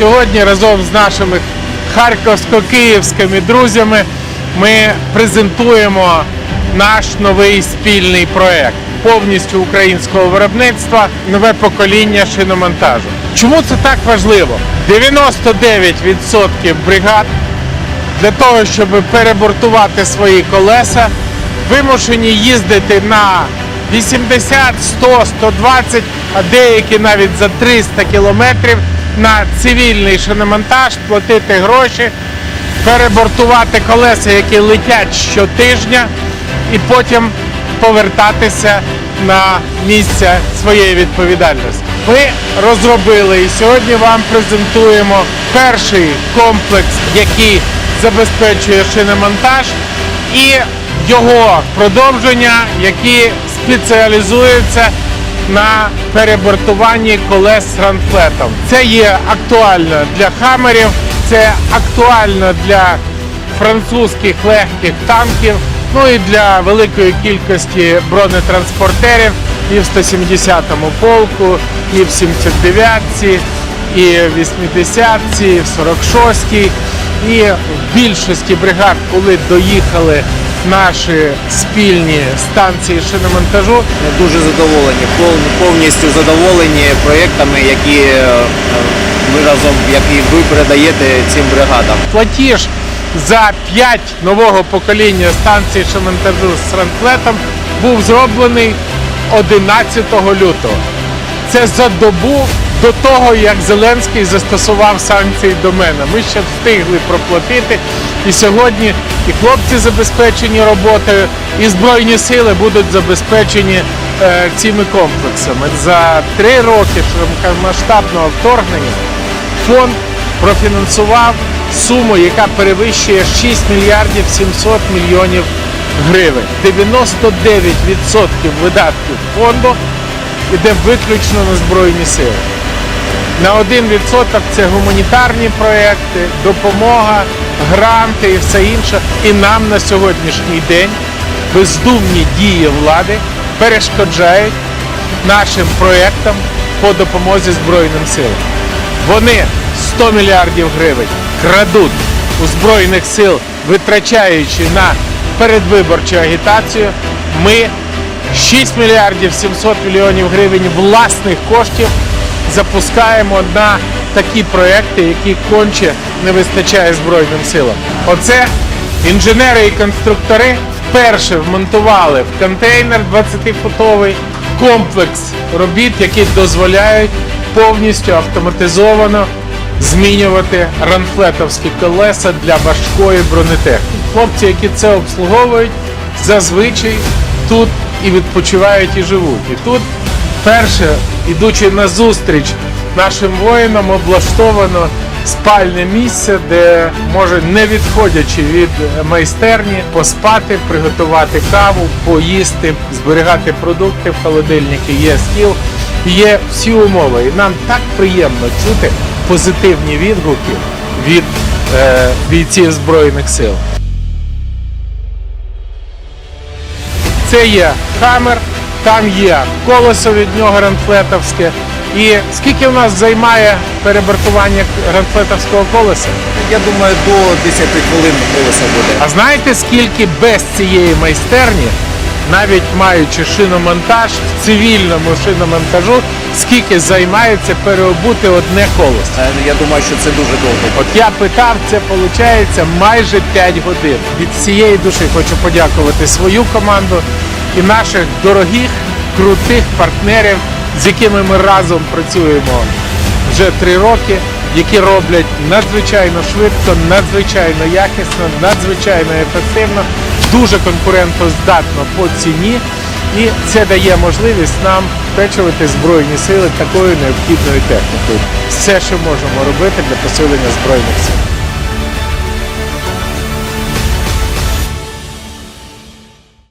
сьогодні разом з нашими харківсько-київськими друзями ми презентуємо наш новий спільний проект повністю українського виробництва, нове покоління шиномонтажу. Чому це так важливо? 99% бригад для того, щоб перебортувати свої колеса, вимушені їздити на 80, 100, 120, а деякі навіть за 300 кілометрів на цивільний шиномонтаж, платити гроші, перебортувати колеса, які летять щотижня, і потім повертатися на місце своєї відповідальності. Ми розробили і сьогодні вам презентуємо перший комплекс, який забезпечує шиномонтаж, і його продовження, які спеціалізуються на перебортуванні колес з ранфлетом. Це є актуально для хамерів, це актуально для французьких легких танків, ну і для великої кількості бронетранспортерів і в 170-му полку, і в 79-ці, і в 80-ці, і в 46-й. І в більшості бригад, коли доїхали наші спільні станції шиномонтажу, Ми дуже задоволені, повністю задоволені проєктами, які е, ми разом, які ви передаєте цим бригадам. платіж за 5 нового покоління станцій шиномонтажу з ранфлетом був зроблений 11 лютого. Це за добу до того, як Зеленський застосував санкції до мене. Ми ще встигли проплатити. І сьогодні і хлопці забезпечені роботою, і Збройні сили будуть забезпечені е, цими комплексами. За три роки широкомасштабного вторгнення фонд профінансував суму, яка перевищує 6 мільярдів 700 мільйонів гривень. 99% видатків фонду йде виключно на Збройні сили. На 1% це гуманітарні проекти, допомога, гранти і все інше. І нам на сьогоднішній день бездумні дії влади перешкоджають нашим проектам по допомозі Збройним силам. Вони 100 мільярдів гривень крадуть у Збройних сил, витрачаючи на передвиборчу агітацію. Ми 6 мільярдів 700 мільйонів гривень власних коштів запускаємо на такі проекти, які конче не вистачає Збройним силам. Оце інженери і конструктори вперше вмонтували в контейнер 20-футовий комплекс робіт, які дозволяють повністю автоматизовано змінювати ранфлетовські колеса для важкої бронетехніки. Хлопці, які це обслуговують, зазвичай тут і відпочивають, і живуть. І тут перше, ідучи на зустріч нашим воїнам, облаштовано спальне місце, де може, не відходячи від майстерні, поспати, приготувати каву, поїсти, зберігати продукти в холодильнику, є стіл, є всі умови. І нам так приємно чути позитивні відгуки від е, бійців Збройних сил. Це є хамер, там є колесо від нього ранфлетовське. І скільки в нас займає перебортування ранфлетовського колеса? Я думаю, до 10 хвилин колеса буде. А знаєте, скільки без цієї майстерні, навіть маючи шиномонтаж в цивільному шиномонтажу, скільки займається переобути одне колесо? Е, Я думаю, що це дуже довго. От я питав, це виходить майже 5 годин. Від цієї душі хочу подякувати свою команду і наших дорогих, крутих партнерів, з якими ми разом працюємо вже три роки, які роблять надзвичайно швидко, надзвичайно якісно, надзвичайно ефективно, дуже конкурентоздатно по ціні. І це дає можливість нам забезпечувати збройні сили такою необхідною технікою. Все, що можемо робити для посилення збройних сил.